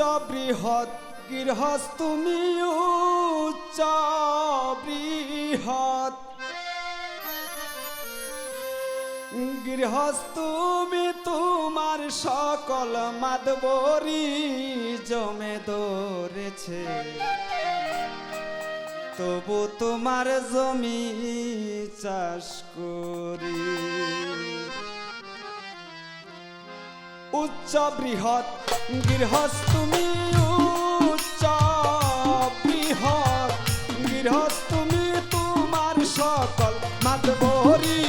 বৃহৎ গৃহস্থ তুমি উচ্চ বৃহৎ। গৃহস্থ তুমি তোমার সকল মাদবরি জমে ধরেছে। তবু তোমার জমি চাষ করি। উচ্চ বৃহৎ গৃহস্থমি উচ্চ বৃহৎ গৃহস্থমি তুমি তোমার সকল মাতবরী।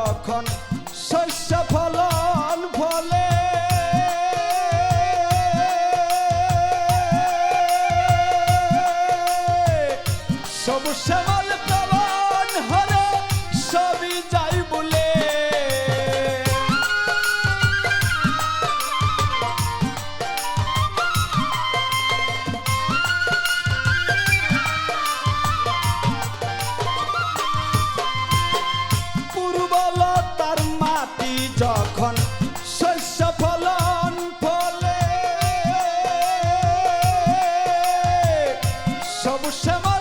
যখন শস্য ফলন মাটি যখন শস্য শ্যামল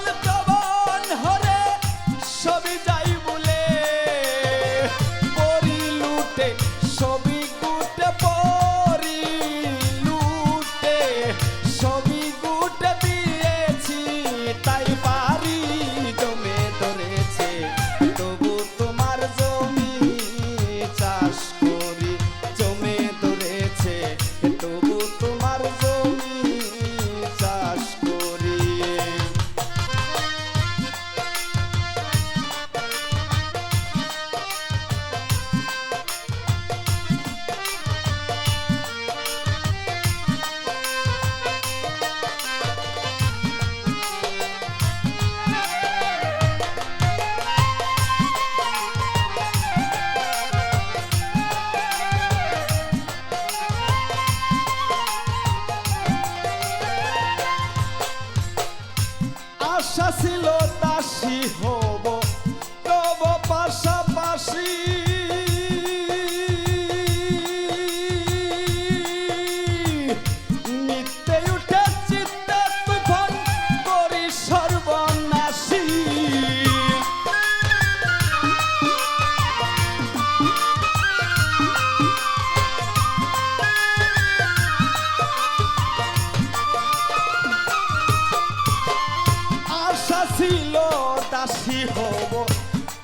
দাসী হব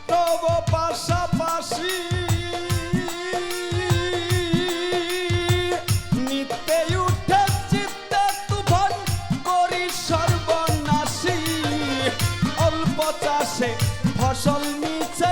তব পাশাপাশি। নিত্যে উঠে চিত্তে তুফান করি সর্বনাশী। অল্প চাষে ফসল নিচে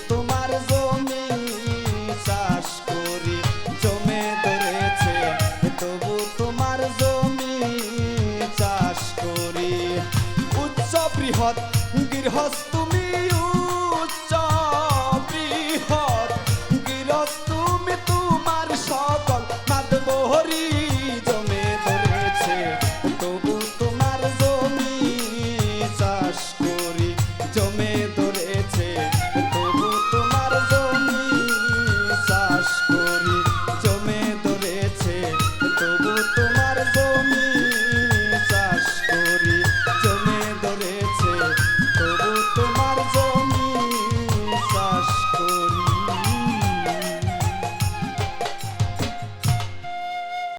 বৃহৎ গৃহস্থ তুমিও